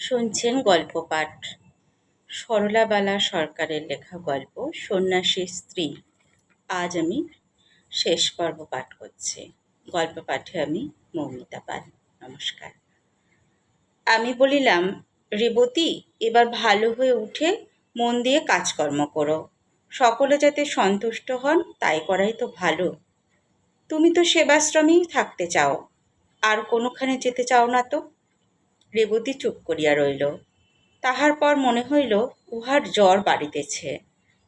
শুনছেন গল্প পাঠ সরলাবালা সরকারের লেখা গল্প, সন্ন্যাসীর স্ত্রী। আজ আমি শেষ পর্ব পাঠ করছি। গল্প পাঠে আমি মৌমিতা পাল। নমস্কার। আমি বলিলাম, রেবতী, এবার ভালো হয়ে উঠে মন দিয়ে কাজকর্ম করো। সকলে যাতে সন্তুষ্ট হন, তাই করাই তো ভালো। তুমি তো সেবাশ্রমেই থাকতে চাও। আর কোনোখানে যেতে চাও না তো? রেবতী চুপ করিয়া রইল। তাহার পর মনে হইল, উহার জ্বর বাড়িতেছে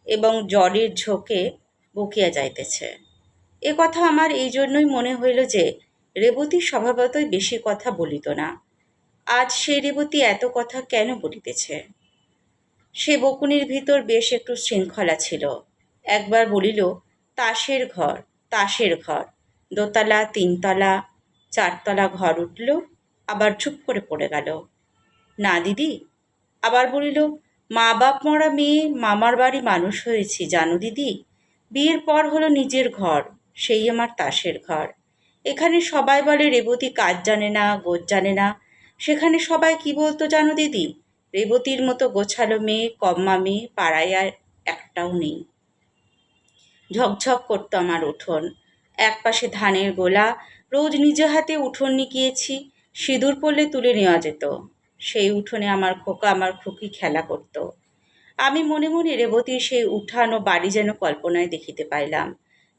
এবং জ্বরের ঝোঁকে বকিয়া যাইতেছে। এ কথা আমার এই জন্যই মনে হইল যে, রেবতী স্বভাবতই বেশি কথা বলিত না। আজ সে রেবতী এত কথা কেন বলিতেছে? সে বকুনির ভিতর বেশ একটু শৃঙ্খলা ছিল। একবার বলিল, তাসের ঘর তাসের ঘর। দোতলা, তিনতলা, চারতলা ঘর উঠল আবার চুপ করে পড়ে গেল। না, দিদি। আবার বলিল, মা বাপ মরা মেয়ে, মামার বাড়ি মানুষ হয়েছি, জানো দিদি? বিয়ের পর হলো নিজের ঘর, সেই আমার তাসের ঘর। এখানে সবাই বলে, রেবতী কাজ জানে না গোজ জানে না। সেখানে সবাই কি বলতো জানো দিদি? রেবতীর মতো গোছালো মেয়ে, কম্মা মেয়ে, পাড়ায় আর একটাও নেই। ঝকঝক করতো আমার উঠোন। এক পাশে ধানের গোলা, রোজ নিজে হাতে উঠোন নিকিয়েছি। সিঁদুর পড়লে তুলে নেওয়া যেত। সেই উঠোনে আমার খোকা আমার খুকি খেলা করত। আমি মনে মনে রেবতীর সেই উঠান বাড়ি যেন কল্পনায় দেখিতে পাইলাম।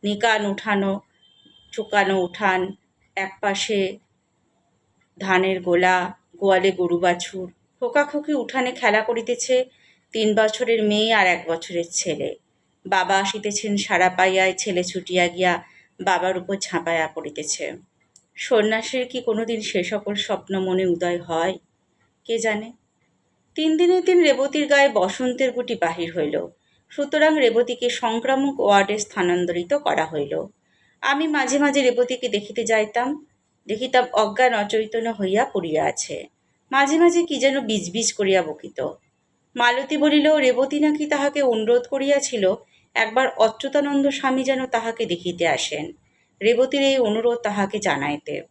নিকান উঠানো, চুকানো উঠান, একপাশে ধানের গোলা, গোয়ালে গরু বাছুর। খোকাখুকি উঠানে খেলা করিতেছে, তিন বছরের মেয়ে আর এক বছরের ছেলে। বাবা আসিতেছেন সারা পাইয়ায়, ছেলে ছুটিয়া গিয়া বাবার উপর ঝাঁপাইয়া পড়িতেছে। সন্ন্যাসীর কি কোনোদিন সে সকল স্বপ্ন মনে উদয় হয়? কে জানে? তিন দিনের দিন রেবতীর গায়ে বসন্তের গুটি বাহির হইল। সুতরাং রেবতীকে সংক্রামক ওয়ার্ডে স্থানান্তরিত করা হইল। আমি মাঝে মাঝে রেবতীকে দেখিতে যাইতাম, দেখিতাম অজ্ঞান অচৈতন্য হইয়া পড়িয়া আছে। মাঝে মাঝে কি যেন বীজ করিয়া বকিত। মালতী বলিল, রেবতী নাকি তাহাকে অনুরোধ করিয়াছিল, একবার অচ্যুতানন্দ স্বামী যেন তাহাকে দেখিতে আসেন। রেবতীর এই অনুরোধ তাহাকে জানাইতে।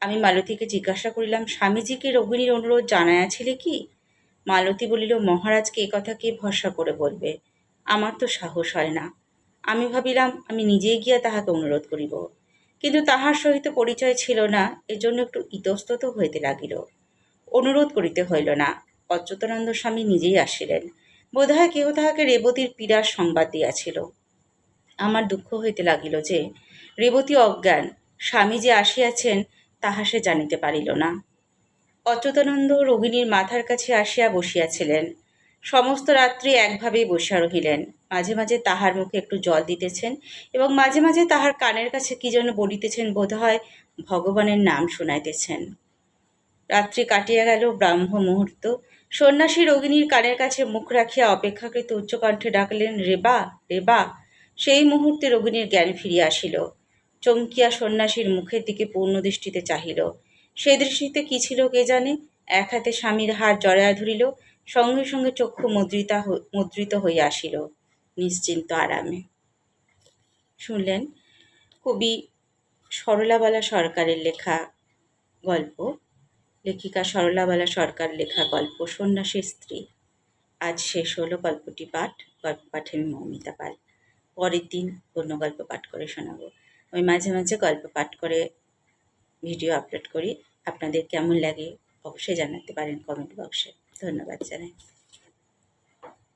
আমি মালতীকে জিজ্ঞাসা করিলাম, স্বামীজিকে রোগিণীর অনুরোধ জানাইয়াছিলে কি? মালতী বলিল, মহারাজকে এ কথা কে ভরসা করে বলবে? আমার তো সাহস হয় না। আমি ভাবিলাম, আমি নিজেই গিয়া তাহাকে অনুরোধ করিব। কিন্তু তাহার সহিত পরিচয় ছিল না, এজন্য একটু ইতস্তত হইতে লাগিল। অনুরোধ করিতে হইল না। অচ্যুতানন্দ স্বামী নিজেই আসিলেন। বোধহয় কেহ তাহাকে রেবতীর পীড়ার সংবাদ দিয়াছিল। আমার দুঃখ হইতে লাগিল যে রেবতী অজ্ঞান, স্বামী যে আসিয়াছেন, তাহা সে জানিতে পারিল না। অচ্যুতানন্দ রোহিণীর মাথার কাছে আসিয়া বসিয়াছিলেন। সমস্ত রাত্রি একভাবেই বসিয়া রহিলেন। মাঝে মাঝে তাহার মুখে একটু জল দিতেছেন এবং মাঝে মাঝে তাহার কানের কাছে কি যেন বলিতেছেন বোধ হয় ভগবানের নাম শুনাইতেছেন। রাত্রি কাটিয়া গেল ব্রাহ্ম মুহূর্ত। সন্ন্যাসী রোগিণীর কানের কাছে মুখ রাখিয়া অপেক্ষাকৃত উচ্চকণ্ঠে ডাকলেন, রেবা রেবা। সেই মুহূর্তে রোগিণীর জ্ঞান ফিরিয়া আসিল। চমকিয়া সন্ন্যাসীর মুখের দিকে পূর্ণ দৃষ্টিতে চাহিল। সে দৃষ্টিতে কি ছিল কে জানে? এক হাতে স্বামীর হাত জড়াইয়া ধরিল, সঙ্গে সঙ্গে চক্ষু মুদ্রিতা মুদ্রিত হইয়া আসিল নিশ্চিন্ত আরামে। শুনলেন? কবি সরলাবালা সরকারের লেখা গল্প। লেখিকা সরলাবালা সরকার লেখা গল্প, সন্ন্যাসীর স্ত্রী। আজ শেষ হলো গল্পটি পাঠ। গল্প পাঠে আমি মৌমিতা পাল। পরের দিন অন্য গল্প পাঠ করে শোনাবো। আমি মাঝে মাঝে গল্প পাঠ করে ভিডিও আপলোড করি। আপনাদের কেমন লাগে অবশ্যই জানাতে পারেন কমেন্ট বক্সে ধন্যবাদ জানাই।